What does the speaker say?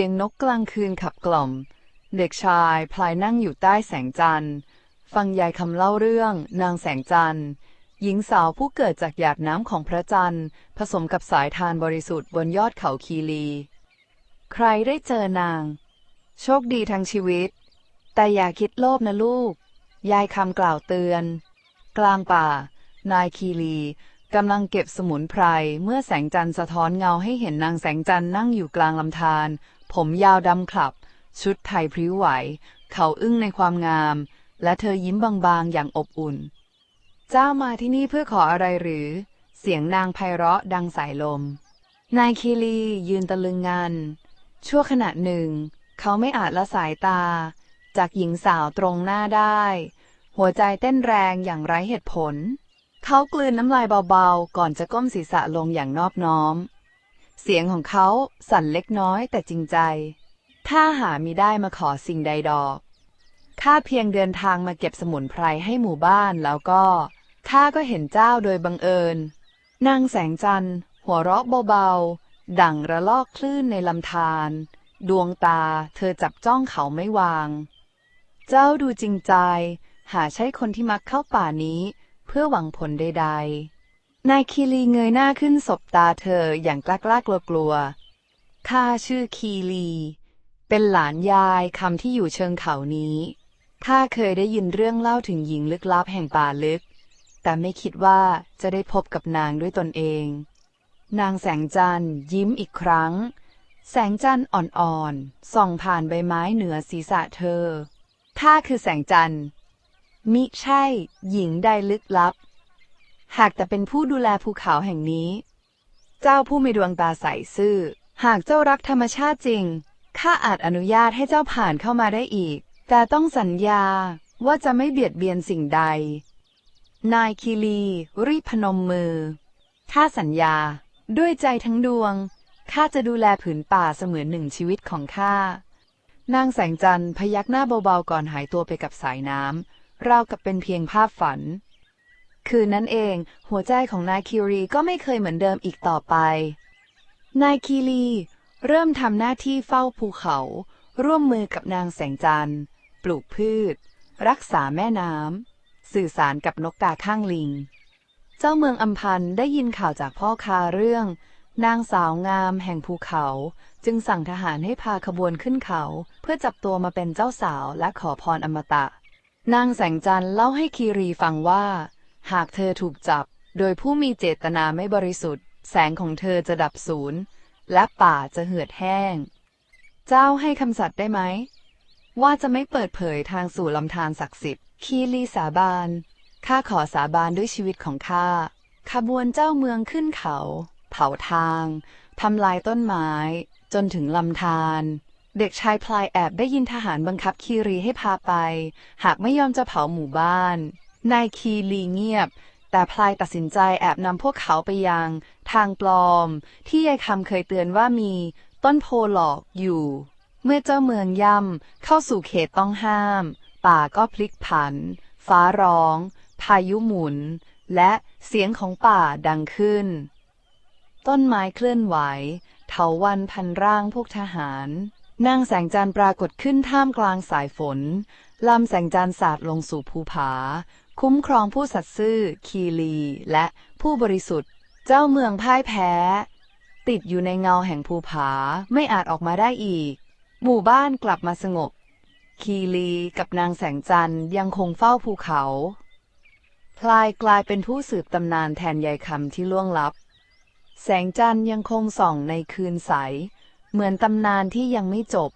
สียงนกกลางคืนขับกล่อม เด็กชายพลายนั่งอยู่ใต้แสงจันทร์ ฟังยายคำเล่าเรื่องนางแสงจันทร์ หญิงสาวผู้เกิดจากหยาดน้ำของพระจันทร์ ผสมกับสายทานบริสุทธิ์บนยอดเขาคีรี ใครได้เจอนาง โชคดีทั้งชีวิต แต่อย่าคิดโลภนะลูก ยายคำกล่าวเตือน กลางป่า นายคีรีกำลังเก็บสมุนไพร เมื่อแสงจันทร์สะท้อนเงาให้เห็นนางแสงจันทร์นั่งอยู่กลางลำธาร ผมยาวดำขลับ ชุดไทยพริ้วไหว เขาอึ้งในความงาม และเธอยิ้มบางๆ อย่างอบอุ่น เจ้ามาที่นี่เพื่อขออะไรหรือ เสียงนางไพเราะดังสายลม นายคีรียืนตะลึงงานชั่วขณะหนึ่ง เขาไม่อาจละสายตา จากหญิงสาวตรงหน้าได้ หัวใจเต้นแรงอย่างไร้เหตุผล เขากลืนน้ำลายเบาๆ ก่อนจะก้มศีรษะลงอย่างนอบน้อม เสียงของเขาสั่นเล็กน้อยแต่จริงใจ ถ้าหามิได้มาขอสิ่งใดดอกข้าเพียงเดินทางมาเก็บสมุนไพรให้หมู่บ้านแล้วก็ข้าก็เห็นเจ้าโดยบังเอิญนางแสงจันทร์ หัวเราะเบาๆ ดั่งระลอกคลื่นในลำธารดวงตาเธอจับจ้องเขาไม่วาง เจ้าดูจริงใจ หาใช่คนที่มักเข้าป่านี้ เพื่อหวังผลใด ๆ นายคีรีเงยหน้าขึ้นสบตาเธออย่างกล้าๆกลัวๆข้าชื่อคีรี เป็นหลานยายคำที่อยู่เชิงเขานี้ข้าเคยได้ยินเรื่องเล่าถึงหญิงลึกลับแห่งป่าลึก แต่ไม่คิดว่าจะได้พบกับนางด้วยตนเอง นางแสงจันทร์ยิ้มอีกครั้ง แสงจันทร์อ่อนๆ ส่องผ่านใบไม้เหนือศีรษะเธอข้าคือแสงจันทร์มิใช่ หญิงใดลึกลับ หากแต่เป็นผู้ดูแลภูเขาแห่งนี้ เจ้าผู้มีดวงตาใสซื่อ หากเจ้ารักธรรมชาติจริง ข้าอาจอนุญาตให้เจ้าผ่านเข้ามาได้อีก แต่ต้องสัญญาว่าจะไม่เบียดเบียนสิ่งใด นายคีรีรีพนมมือ ข้าสัญญา ด้วยใจทั้งดวง ข้าจะดูแลผืนป่าเสมือนหนึ่งชีวิตของข้า นางแสงจันทร์พยักหน้าเบาๆก่อนหายตัวไปกับสายน้ำราวกับเป็นเพียงภาพฝัน คืนนั้นเอง หัวใจของนายคิรีก็ไม่เคยเหมือนเดิมอีกต่อไป นายคีรีเริ่มทำหน้าที่เฝ้าภูเขา ร่วมมือกับนางแสงจันทร์ ปลูกพืช รักษาแม่น้ำสื่อสารกับนกกาข้างลิง เจ้าเมืองอัมพันธ์ได้ยินข่าวจากพ่อคาเรื่อง นางสาวงามแห่งภูเขา จึงสั่งทหารให้พาขบวนขึ้นเขา เพื่อจับตัวมาเป็นเจ้าสาวและขอพรอมตะ นางแสงจันทร์เล่าให้คีรีฟังว่า หากเธอถูกจับ โดยผู้มีเจตนาไม่บริสุทธิ์ แสงของเธอจะดับสูญและป่าจะเหือดแห้ง เจ้าให้คำสัตย์ได้ไหม ว่าจะไม่เปิดเผยทางสู่ลำธารศักดิ์สิทธิ์ คีรีสาบานข้าขอสาบานด้วยชีวิตของข้า ขบวนเจ้าเมืองขึ้นเขา เผาทางทำลายต้นไม้ จนถึงลำธารเด็กชายพลายแอบได้ยินทหารบังคับคีรีให้พาไป หากไม่ยอมจะเผาหมู่บ้าน นายคีรีเงียบ แต่พลายตัดสินใจแอบนำพวกเขาไปยัง ทางปลอม ที่ยายคำเคยเตือนว่ามี ต้นโพหลอกอยู่ เมื่อเจ้าเมืองย่ำเข้าสู่เขตต้องห้าม ป่าก็พลิกผัน ฟ้าร้อง พายุหมุน และเสียงของป่าดังขึ้น ต้นไม้เคลื่อนไหว เถาวันพันร่างพวกทหารนางแสงจันทร์ปรากฏขึ้นท่ามกลางสายฝน ลำแสงจันทร์สาดลงสู่ภูผา คุ้มครองผู้สัตย์ซื่อ คีรีและผู้บริสุทธิ์ เจ้าเมืองพ่ายแพ้ ติดอยู่ในเงาแห่งภูผาไม่อาจออกมาได้อีก หมู่บ้านกลับมาสงบ คีรีกับนางแสงจันทร์ยังคงเฝ้าภูเขาพลายกลายเป็นผู้สืบตำนานแทนยายคำที่ล่วงลับ แสงจันทร์ยังคงส่องในคืนใส เหมือนตำนานที่ยังไม่จบ